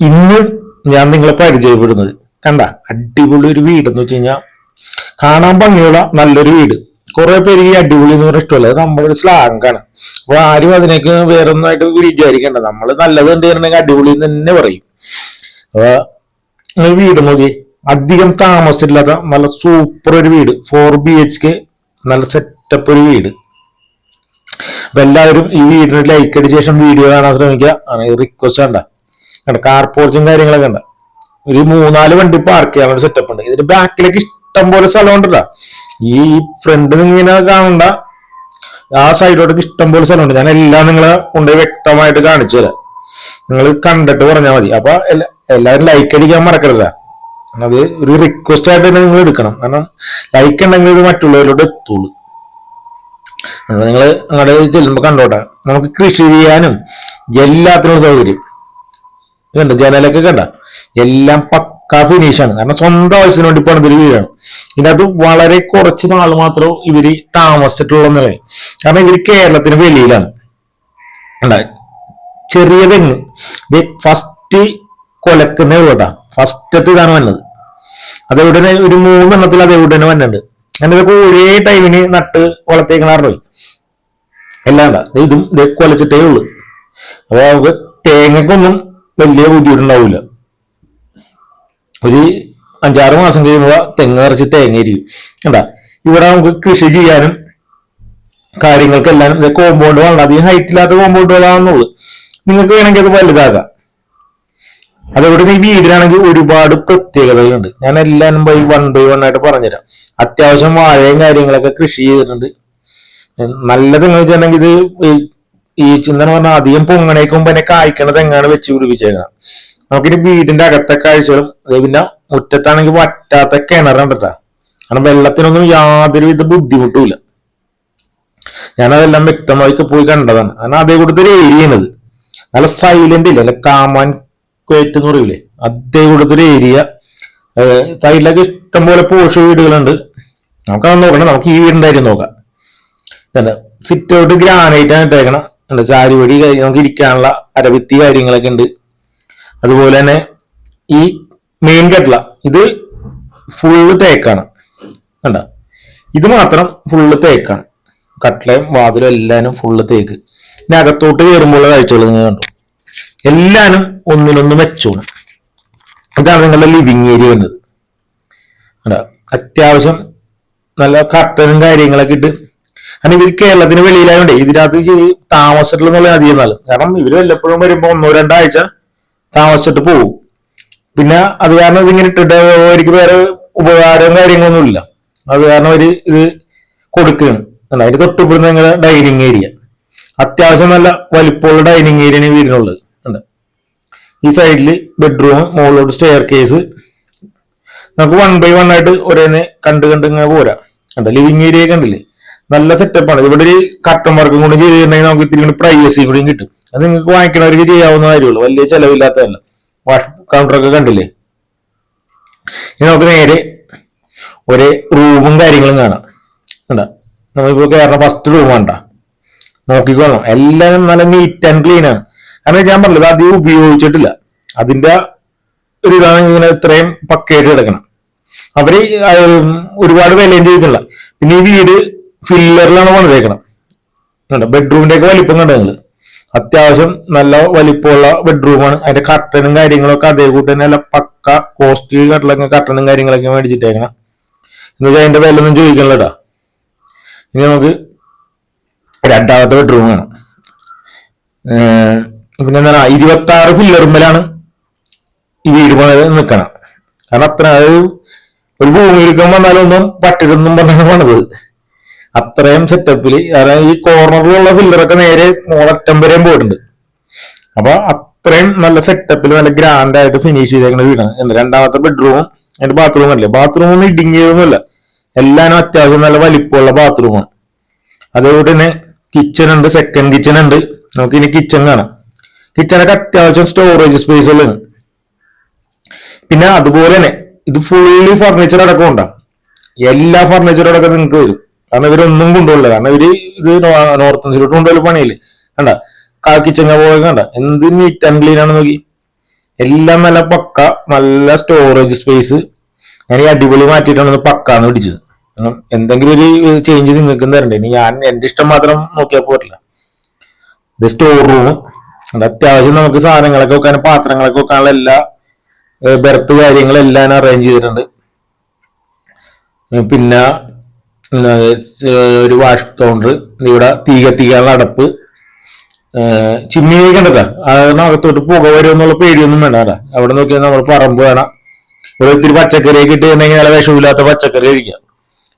ഇന്ന് ഞാൻ നിങ്ങളെ പരിചയപ്പെടുന്നത്. കണ്ട? അടിപൊളി ഒരു വീട് എന്ന് വെച്ച് കഴിഞ്ഞാൽ കാണാൻ ഭംഗിയുള്ള നല്ലൊരു വീട്. കുറെ പേര് ഈ അടിപൊളി എന്ന് പറഞ്ഞ ഇഷ്ടമല്ല. അത് നമ്മുടെ ഒരു സ്ലാങ് ആണ്. അപ്പൊ ആരും അതിനേക്ക് വേറെ ഒന്നായിട്ട് വിചാരിക്കണ്ട. നമ്മൾ നല്ലത് കണ്ടിട്ടുണ്ടെങ്കിൽ അടിപൊളി എന്ന് തന്നെ പറയും. അപ്പൊ വീട് നോക്കി. അധികം താമസമില്ലാത്ത നല്ല സൂപ്പർ ഒരു വീട്. ഫോർ ബി എച്ച് കെ നല്ല സെറ്റപ്പ് ഒരു വീട്. അപ്പൊ എല്ലാവരും ഈ വീടിന് ലൈക്ക് അടിച്ച ശേഷം വീഡിയോ കാണാൻ ശ്രമിക്കുക. റിക്വസ്റ്റ് കണ്ട കണ്ട? കാർ പോർച്ചും കാര്യങ്ങളൊക്കെ ഉണ്ട്. ഒരു മൂന്നാൽ വണ്ടി പാർക്ക് ചെയ്യാൻ വേണ്ടി സെറ്റപ്പ് ഉണ്ട്. ഇതിന്റെ ബാക്കിലേക്ക് ഇഷ്ടം പോലെ സ്ഥലം ഉണ്ടല്ല. ഈ ഫ്രണ്ട് ഇങ്ങനെ കാണണ്ട. ആ സൈഡിലോട്ട് ഇഷ്ടം പോലെ സ്ഥലമുണ്ട് ഞാൻ എല്ലാം നിങ്ങളെ കൊണ്ട് വ്യക്തമായിട്ട് കാണിച്ചു തരാം. നിങ്ങൾ കണ്ടിട്ട് പറഞ്ഞാൽ മതി. അപ്പൊ എല്ലാ- എല്ലാവരും ലൈക്ക് അടിക്കാൻ മറക്കരുത്. അത് ഒരു റിക്വസ്റ്റ് ആയിട്ട് തന്നെ നിങ്ങൾ എടുക്കണം. കാരണം ലൈക്ക് ഉണ്ടെങ്കിൽ ഇത് മറ്റുള്ളവരിലോട്ട് എത്തുള്ളൂ. നിങ്ങൾ അങ്ങോട്ട് ചെല്ലുമ്പോ കണ്ടോട്ടെ. നമുക്ക് കൃഷി ചെയ്യാനും എല്ലാത്തിനും സൗകര്യം. കണ്ട ജനലൊക്കെ കണ്ട? എല്ലാം പക്കാ ഫിനിഷാണ് കാരണം സ്വന്തം ആവശ്യത്തിന് വേണ്ടി പണിതൊരു വീഴാണ്. ഇതിനകത്ത് വളരെ കുറച്ച് നാൾ മാത്രം ഇവർ താമസിച്ചിട്ടുള്ള നിലയിൽ. കാരണം ഇവർ കേരളത്തിന് വെളിയിലാണ്. ചെറിയ തെങ്ങ്. ഫസ്റ്റ് കൊലക്കുന്ന കേട്ടാ. ഫസ്റ്റത്തെ ഇതാണ് വന്നത്. അതെവിടെ ഒരു മൂന്നെണ്ണത്തിൽ അതെവിടെ തന്നെ വന്നിട്ടുണ്ട്. അങ്ങനെ ഇതൊക്കെ ഒരേ ടൈമിന് നട്ട് വളർത്തേക്കണാറുണ്ട് എല്ലാം ഇതും കൊലച്ചിട്ടേ ഉള്ളു. അപ്പൊ നമുക്ക് തേങ്ങക്കൊന്നും വലിയ ബുദ്ധിമുട്ടുണ്ടാവില്ല ഒരു അഞ്ചാറ് മാസം കഴിയുമ്പോൾ തെങ്ങ് നിറച്ച് തേങ്ങയിരിക്കും കണ്ടാ? ഇവിടെ നമുക്ക് കൃഷി ചെയ്യാനും കാര്യങ്ങൾക്കെല്ലാം കോമ്പൗണ്ട് വേണം അധികം ഹൈറ്റ് ഇല്ലാത്ത കോമ്പൗണ്ടുകളാണെന്നുള്ളു നിങ്ങൾക്ക് വേണമെങ്കിൽ അത് വലുതാകാം അതേപോലെ ഈ വീടിനാണെങ്കിൽ ഒരുപാട് പ്രത്യേകതകളുണ്ട്. ഞാൻ എല്ലാം ബൈ വൺ ബൈ വൺ ആയിട്ട് പറഞ്ഞുതരാം. അത്യാവശ്യം വാഴയും കാര്യങ്ങളൊക്കെ കൃഷി ചെയ്തിട്ടുണ്ട്. നല്ലത് എന്ന് വെച്ചിട്ടുണ്ടെങ്കിൽ ഇത് ഈ- ചിന്തന പറഞ്ഞാൽ അധികം പൊങ്ങണേക്കും പിന്നെ കായ്ക്കണ തെങ്ങാണ് വെച്ച് പിടിപ്പിച്ചേക്കണം നമുക്കിനി വീടിന്റെ അകത്തെ കാഴ്ചകളും അതേ പിന്നെ മുറ്റത്താണെങ്കിൽ വറ്റാത്ത കിണറുണ്ട് കേട്ടാ കാരണം വെള്ളത്തിനൊന്നും യാതൊരുവിധ ബുദ്ധിമുട്ടുമില്ല ഞാനതെല്ലാം വ്യക്തമായിട്ട് പോയി കണ്ടതാണ്. കാരണം അതേ കൂട്ടത്തിൽ ഒരു ഏരിയ ആണിത് നല്ല സൈലന്റ് ഇല്ല? അല്ല കാമാൻ ക്വേറ്റ് എന്ന് പറയൂലേ? അതേ കൂട്ടത്തിൽ ഏരിയ സൈഡിലൊക്കെ ഇഷ്ടംപോലെ പോഷ വീടുകളുണ്ട്. നമുക്കത് നോക്കണം. നമുക്ക് ഈ വീടിന്റെ കാര്യം നോക്കാം. സിറ്റ് ഔട്ട് ഗ്രാനൈറ്റ് ആണ് ഇട്ടേക്കണം. കഴി- നമുക്ക് ഇരിക്കാനുള്ള അരവിത്തി കാര്യങ്ങളൊക്കെ ഉണ്ട്. അതുപോലെ തന്നെ ഈ മെയിൻ കട്ട്ല ഇത് ഫുള്ള് തേക്കാണ് കണ്ട? ഇത് മാത്രം ഫുള്ള് തേക്കാണ് കട്ടിലയും വാതിലും എല്ലാനും ഫുള്ള് തേക്ക്. ഇനി അകത്തോട്ട് കയറുമ്പോഴുള്ള കാഴ്ചകൾ നിങ്ങൾ കണ്ടു? എല്ലാനും ഒന്നിനൊന്ന് മെച്ചോണ് ഇതാണ് നിങ്ങളുടെ ലിവിങ് ഏരിയ വരുന്നത്. കണ്ടോ? അത്യാവശ്യം നല്ല കർട്ടനും കാര്യങ്ങളൊക്കെ ഇട്ട് കാരണം ഇവർ കേരളത്തിന് വെളിയിലായതുകൊണ്ട് ഇതിനകത്ത് ചെയ്ത് താമസിച്ചിട്ടുള്ള അധികം എന്നാലും കാരണം ഇവർ വല്ലപ്പോഴും വരുമ്പോ ഒന്നോ രണ്ടാഴ്ച താമസിച്ചിട്ട് പോകും. പിന്നെ അത് കാരണം ഇതിങ്ങനെ ഇട്ടിട്ട് അവർക്ക് വേറെ ഉപകാരവും കാര്യങ്ങളൊന്നും ഇല്ല. അത് കാരണം അവർ ഇത് കൊടുക്കുകയാണ്? അതിന് തൊട്ടുപിടുന്ന നിങ്ങളുടെ ഡൈനിങ് ഏരിയ. അത്യാവശ്യം നല്ല വലിപ്പമുള്ള ഡൈനിങ് ഏരിയയാണ് വീടിനുള്ളത് ഉണ്ട് ഈ സൈഡിൽ ബെഡ്റൂം മുകളിലോട്ട് സ്റ്റെയർ കേസ് നമുക്ക് വൺ ബൈ വൺ ആയിട്ട് ഒരേ കണ്ട് കണ്ട് ഇങ്ങനെ പോരാ. കണ്ട ലിവിങ് ഏരിയ കണ്ടില്ലേ? നല്ല സെറ്റപ്പാണ് ഇവിടെ ഒരു കട്ടൻ വർക്കും കൂടി ചെയ്തിട്ടുണ്ടെങ്കിൽ നമുക്ക് ഇത്തിരി കൂടി പ്രൈവസിയും കൂടി കിട്ടും. അത് നിങ്ങൾക്ക് വാങ്ങിക്കണവർക്ക് ചെയ്യാവുന്ന കാര്യമുള്ളൂ വലിയ ചെലവില്ലാത്തതല്ല. വാഷ് കൗണ്ടറൊക്കെ കണ്ടില്ലേ? ഇനി നമുക്ക് നേരെ ഒരേ റൂമും കാര്യങ്ങളും കാണാം. കണ്ട? നമ്മളിപ്പോ കയറുന്ന ഫസ്റ്റ് റൂം കണ്ട നോക്കിക്കോളാം എല്ലാം നല്ല നീറ്റ് ആൻഡ് ക്ലീൻ ആണ്. കാരണം ഞാൻ പറഞ്ഞത് അധികം ഉപയോഗിച്ചിട്ടില്ല. അതിന്റെ ഒരു ഇതാണ് ഇങ്ങനെ ഇത്രയും പക്കയായിട്ട് കിടക്കണം. അവർ ഒരുപാട് വിലയും ചെയ്തിട്ടുള്ള പിന്നെ ഈ വീട് ഫില്ലറിലാണ് പണിതേക്കണം ബെഡ്റൂമിന്റെ ഒക്കെ വലിപ്പം കണ്ടോ നിങ്ങൾ? അത്യാവശ്യം നല്ല വലിപ്പമുള്ള ബെഡ്റൂമാണ്. അതിന്റെ കർട്ടനും കാര്യങ്ങളൊക്കെ അതേ കൂട്ടി തന്നെ നല്ല പക്ക കോസ്റ്റ്ലി കട്ടിലൊക്കെ കർട്ടനും കാര്യങ്ങളൊക്കെ മേടിച്ചിട്ടേക്കണം. എന്ന് വെച്ചാൽ അതിന്റെ വില ഒന്നും ചോദിക്കണല്ലോ ഇനി നമുക്ക് രണ്ടാമത്തെ ബെഡ്റൂം വേണം പിന്നെ എന്താ പറയുക ഇരുപത്തി ആറ് ഫില്ലറുമ്പലാണ് ഈ വീട് പണിത് നിൽക്കണം കാരണം അത്ര അത് ഒരു ഭൂമി എടുക്കാൻ വന്നാലൊന്നും പറ്റരുതെന്നും പറഞ്ഞാണ് പണിത് അത്രയും സെറ്റപ്പിൽ കാരണം ഈ കോർണറിലുള്ള ഫില്ലറൊക്കെ നേരെ മോളറ്റം വരെയും പോയിട്ടുണ്ട്. അപ്പൊ അത്രയും നല്ല സെറ്റപ്പിൽ നല്ല ഗ്രാൻഡ് ആയിട്ട് ഫിനിഷ് ചെയ്തേക്കുന്ന വീടാണ് രണ്ടാമത്തെ ബെഡ്റൂമും അതിന്റെ ബാത്റൂം അല്ലേ? ബാത്റൂം ഇടുങ്ങിയതൊന്നുമല്ല. എല്ലാനും അത്യാവശ്യം നല്ല വലിപ്പമുള്ള ബാത്റൂമാണ് അതേപോലെ തന്നെ കിച്ചൺ ഉണ്ട് സെക്കൻഡ് കിച്ചൺ ഉണ്ട്. നമുക്ക് ഇനി കിച്ചൺ കാണാം. കിച്ചണൊക്കെ അത്യാവശ്യം സ്റ്റോറേജ് സ്പേസ് ഉള്ളതാണ്. പിന്നെ അതുപോലെ തന്നെ ഇത് ഫുള്ളി ഫർണിച്ചർ അടക്കം ഉണ്ടാകും എല്ലാ ഫർണിച്ചറും അടക്കം നിങ്ങൾക്ക് വരും. കാരണം ഇവരൊന്നും കൊണ്ടുപോകില്ല. കാരണം ഇവർ ഇത് നോർത്ത് ഇന്ത്യയിലോട്ട് കൊണ്ടുപോയി പണിയില്ലേ? കണ്ട? കാക്കിച്ചങ്ങ പോയ കണ്ട? എന്ത് നീറ്റ് ആൻഡ് ക്ലീൻ ആണ് നോക്കി. എല്ലാം നല്ല പക്ക നല്ല സ്റ്റോറേജ് സ്പേസ് ഞാൻ ഈ അടിപൊളി മാറ്റിയിട്ടാണ് പക്കാന്ന് പിടിച്ചത്. കാരണം എന്തെങ്കിലും ഒരു ചേഞ്ച് നിങ്ങൾക്ക് തരണ്ടേ? ഇനി ഞാൻ എന്റെ ഇഷ്ടം മാത്രം നോക്കിയാൽ പോരില്ല. ഇത് സ്റ്റോർ റൂം അത്യാവശ്യം നമുക്ക് സാധനങ്ങളൊക്കെ വെക്കാൻ പാത്രങ്ങളൊക്കെ വെക്കാനുള്ള എല്ലാ ബെർത്ത് കാര്യങ്ങളെല്ലാം അറേഞ്ച് ചെയ്തിട്ടുണ്ട്. പിന്നെ ഒരു വാഷ് കൗണ്ടർ ഇവിടെ തീ കത്തിക്കാനുള്ള അടപ്പ് ചിമ്മിനി കണ്ടതാ അതിനകത്തോട്ട് പുക വരും എന്നുള്ള പേടിയൊന്നും വേണ്ട അവിടെ നോക്കിയാൽ നമ്മൾ പറമ്പ് വേണം. ഇവിടെ ഒത്തിരി പച്ചക്കറി കിട്ടിയിട്ടുണ്ടെങ്കിൽ നല്ല വിഷമില്ലാത്ത പച്ചക്കറി കഴിക്കാം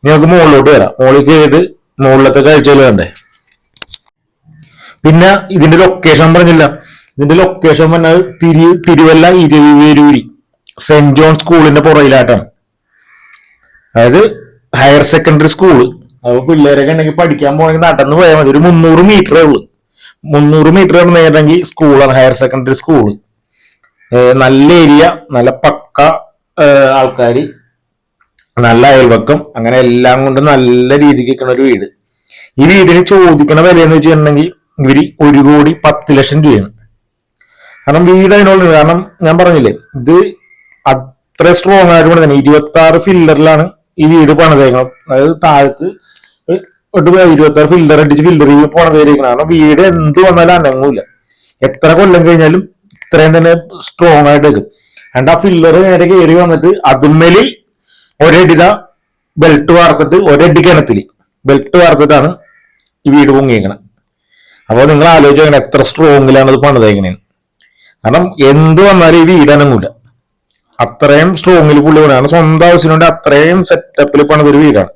നമുക്ക് മുകളിലോട്ട് വരാം. മുകളിൽ കയറിയിട്ട് മുകളിലത്തെ കാഴ്ചകൾ വേണ്ടേ പിന്നെ ഇതിന്റെ ലൊക്കേഷൻ പറഞ്ഞില്ല. ഇതിന്റെ ലൊക്കേഷൻ പറഞ്ഞാൽ തിരി തിരുവല്ല ഇരുവേരൂരി സെന്റ് ജോൺ സ്കൂളിന്റെ പുറയിലായിട്ടാണ് അതായത് ഹയർ സെക്കൻഡറി സ്കൂൾ അപ്പൊ പിള്ളേരൊക്കെ ഉണ്ടെങ്കിൽ പഠിക്കാൻ പോകണമെങ്കിൽ നടന്നു പോയാൽ മതി. ഒരു മുന്നൂറ് മീറ്ററേ ഉള്ളൂ. മുന്നൂറ് മീറ്റർ നേരണമെങ്കിൽ സ്കൂളാണ് ഹയർ സെക്കൻഡറി സ്കൂൾ നല്ല ഏരിയ നല്ല പക്ക ആൾക്കാർ നല്ല അയൽവക്കം അങ്ങനെ എല്ലാം കൊണ്ട് നല്ല രീതിക്ക് നിൽക്കുന്ന ഒരു വീട്. ഈ വീടിന് ചോദിക്കണ വില എന്ന് വെച്ചിട്ടുണ്ടെങ്കിൽ ഇവർ ഒരു കോടി പത്ത് ലക്ഷം രൂപയാണ്. കാരണം വീട് അതിനോട് കാരണം ഞാൻ പറഞ്ഞില്ലേ ഇത് അത്ര സ്ട്രോങ് ആയിട്ട് തന്നെ ഇരുപത്തി ആറ് ഫില്ലറിലാണ് ഈ വീട് പണിതേക്കണം. അതായത് താഴത്ത് ഒരു ഇരുപത്താറ് ഫില്ലർ അടിച്ച് ഫില്ലർ പണിതേരിക്കണം കാരണം വീട് എന്ത് വന്നാലും അനങ്ങൂല. എത്ര കൊല്ലം കഴിഞ്ഞാലും ഇത്രയും തന്നെ സ്ട്രോങ് ആയിട്ട് എടുക്കും and ആ ഫില്ലർ നേരെ കയറി വന്നിട്ട് അതിന്മേലിൽ ഒരടിത ബെൽറ്റ് വാർത്തിട്ട് ഒരടി കിണത്തിൽ ബെൽറ്റ് വാർത്തിട്ടാണ് ഈ വീട് പൊങ്ങിയേക്കണം അപ്പോൾ നിങ്ങൾ ആലോചിക്കണം എത്ര സ്ട്രോങ്ങിലാണ് ഇത് പണിതേക്കണേന്ന്. കാരണം എന്ത് വന്നാലും ഈ വീട് അനങ്ങൂല. അത്രയും സ്ട്രോങ്ങിൽ പുള്ളി കാരണം സ്വന്തം ആവശ്യത്തിനുണ്ട് അത്രയും സെറ്റപ്പിൽ പണിതൊരു വീടാണ്.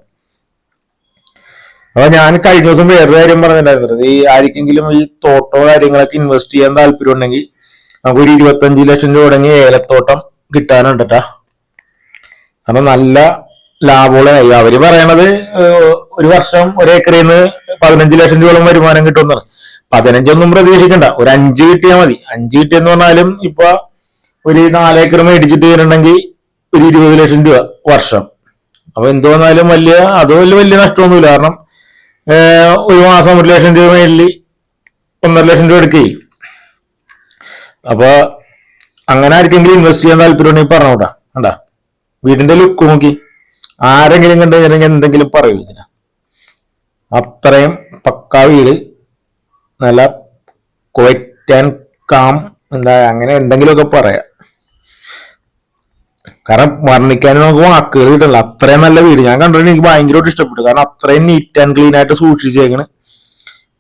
അപ്പൊ ഞാൻ കഴിഞ്ഞ ദിവസം വേറൊരു കാര്യം പറഞ്ഞിട്ടുണ്ടായിരുന്നത് ഈ ആർക്കെങ്കിലും ഈ തോട്ടോ കാര്യങ്ങളൊക്കെ ഇൻവെസ്റ്റ് ചെയ്യാൻ താല്പര്യം ഉണ്ടെങ്കിൽ നമുക്ക് ഒരു ഇരുപത്തഞ്ച് ലക്ഷം രൂപ തുടങ്ങി ഏലത്തോട്ടം കിട്ടാനുണ്ട് ട്ടാ. അപ്പൊ നല്ല ലാഭമുള്ള അവർ പറയണത് ഒരു വർഷം ഒരേക്കറിൽ നിന്ന് പതിനഞ്ച് ലക്ഷം രൂപയോളം വരുമാനം കിട്ടുമെന്നാണ്. പതിനഞ്ചൊന്നും പ്രതീക്ഷിക്കണ്ട. ഒരു അഞ്ച് കിട്ടിയാൽ മതി. അഞ്ച് കിട്ടിയെന്ന് പറഞ്ഞാലും ഇപ്പൊ ഒരു നാലേക്കർ മേടിച്ചിട്ട് വരണമെങ്കിൽ ഒരു ഇരുപത് ലക്ഷം രൂപ വർഷം. അപ്പൊ എന്ത് വന്നാലും വലിയ അത് വലിയ വലിയ നഷ്ടമൊന്നുമില്ല. കാരണം ഒരു മാസം ഒരു ലക്ഷം രൂപ മേലിൽ ഒന്നര ലക്ഷം രൂപ എടുക്കുകയും. അപ്പൊ അങ്ങനെ ആർക്കെങ്കിലും ഇൻവെസ്റ്റ് ചെയ്യാൻ താല്പര്യം ഉണ്ടെങ്കിൽ പറഞ്ഞോട്ടാ കണ്ടാ? വീടിന്റെ ലുക്ക് നോക്കി. ആരെങ്കിലും കണ്ടു കഴിഞ്ഞാൽ എന്തെങ്കിലും പറയൂ ഇതിന്. അത്രയും പക്കാ വീട്. നല്ല ക്വറ്റ് കാം എന്താ അങ്ങനെ എന്തെങ്കിലുമൊക്കെ പറയാം. കാരണം വർണിക്കാൻ നമുക്ക് വാക്കുകൾ കിട്ടില്ല അത്രയും നല്ല വീട്. ഞാൻ കണ്ടിട്ട് എനിക്ക് ഭയങ്കരമായിട്ട് ഇഷ്ടപ്പെട്ടു. കാരണം അത്രയും നീറ്റ് ആൻഡ് ക്ലീൻ ആയിട്ട് സൂക്ഷിച്ചേക്കണ്.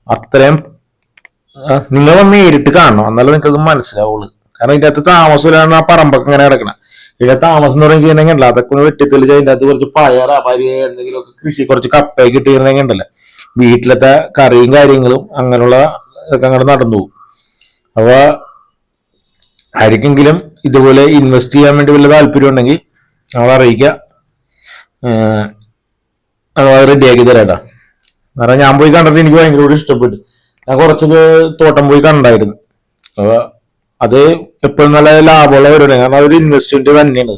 അത്രയും നിങ്ങൾ വന്ന് നേരിട്ട് കാണണം. എന്നാലും നിങ്ങൾക്ക് അത് മനസ്സിലാവുള്ളൂ. കാരണം ഇതിന്റെ അകത്ത് താമസമില്ലാണ്ട് ആ പറമ്പൊക്കെ ഇങ്ങനെ കിടക്കണം. ഇതിന്റെ താമസം എന്ന് പറയുന്നത് അതൊക്കെ ഒന്ന് വെട്ടിത്തെളിച്ച് അതിന്റെ അകത്ത് കുറച്ച് പയറ പരി എന്തെങ്കിലുമൊക്കെ കൃഷി കുറച്ച് കപ്പയൊക്കെ ഇട്ടിരുന്നെങ്കിൽ ഉണ്ടല്ലോ വീട്ടിലത്തെ കറിയും കാര്യങ്ങളും അങ്ങനെയുള്ള ഇതൊക്കെ അങ്ങോട്ട് നടന്നു പോകും. അപ്പൊ ആർക്കെങ്കിലും ഇതുപോലെ ഇൻവെസ്റ്റ് ചെയ്യാൻ വേണ്ടി വല്ല താല്പര്യം ഉണ്ടെങ്കിൽ നമ്മളെ അറിയിക്കുക. അത് റെഡിയാക്കി തരാട്ടാ കാരണം ഞാൻ പോയി കണ്ടിട്ട് എനിക്ക് ഭയങ്കര ഇഷ്ടപ്പെട്ടു. ഞാൻ കുറച്ചൊക്കെ തോട്ടം പോയി കണ്ടായിരുന്നു. അത് എപ്പോഴും നല്ല ലാഭമുള്ള പരിപാടിയാണ്. കാരണം അതൊരു ഇൻവെസ്റ്റ്മെന്റ് തന്നെയാണ്.